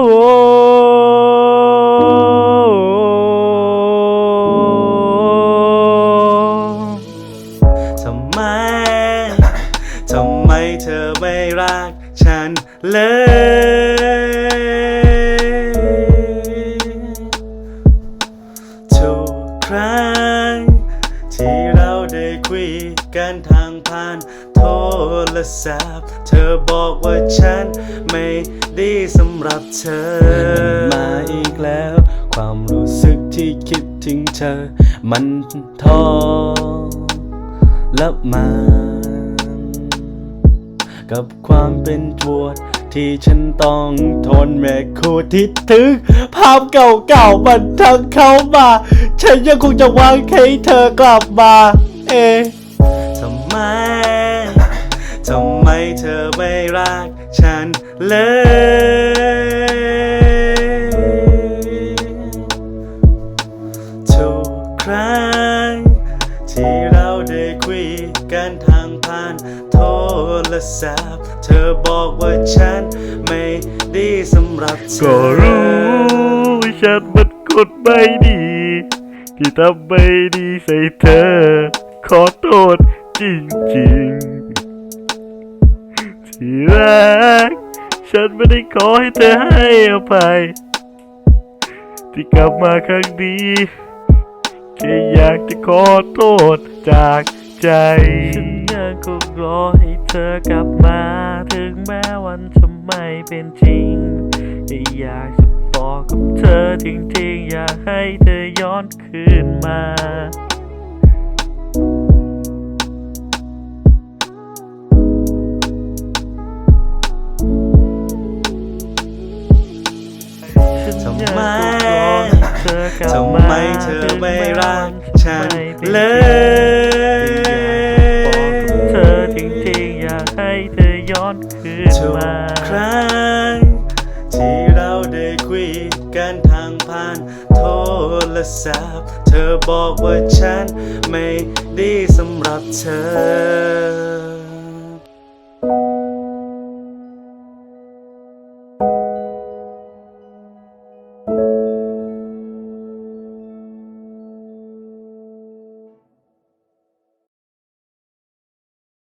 ทำไม ทำไมเธอไม่รักฉันเลย ทุกครั้งที่เราได้คุยกันทา ผ่านโทรศัพท์ เธอบอกว่าฉันไม่ดีสำหรับเธอมาอีกแล้ว ความรู้สึกที่คิดถึงเธอ มันทอและมา กับความเป็นปวดที่ฉันต้องทนแม่คูทิดถึง ภาพเก่าๆมันทั้งเข้ามา ฉันยังคงจะวังให้เธอกลับมา เอ ทำไม ทำไมเธอไม่รักฉันเลย ทุกครั้ง ที่เราได้คุยกันทางผ่านโทรศัพท์ เธอบอกว่าฉันไม่ดีสำหรับเธอ ก็รู้ว่าฉันมันกดไม่ดี ที่ทำไม่ดีใส่เธอ ขอโทษ จริงๆที่รักฉันไม่ได้ขอให้เธอให้อภัย ที่กลับมาครั้งนี้แค่อยากจะขอโทษจากใจฉันยังคงรอให้เธอกลับมา ถึงแม้วันจะไม่เป็นจริงแต่อยากจะบอกกับเธอจริงๆ อยากให้เธอย้อนคืนมา เธอกลับทำมาไมเธอไม่รักฉันเลบอกกับยเธอจริงๆอยากให้เธอย้อนคืนทุกมาครั้ง ที่เราได้คุยกันทางผ่านโทรศัพท์ เธอบอกว่าฉันไม่ดีสำหรับเธอ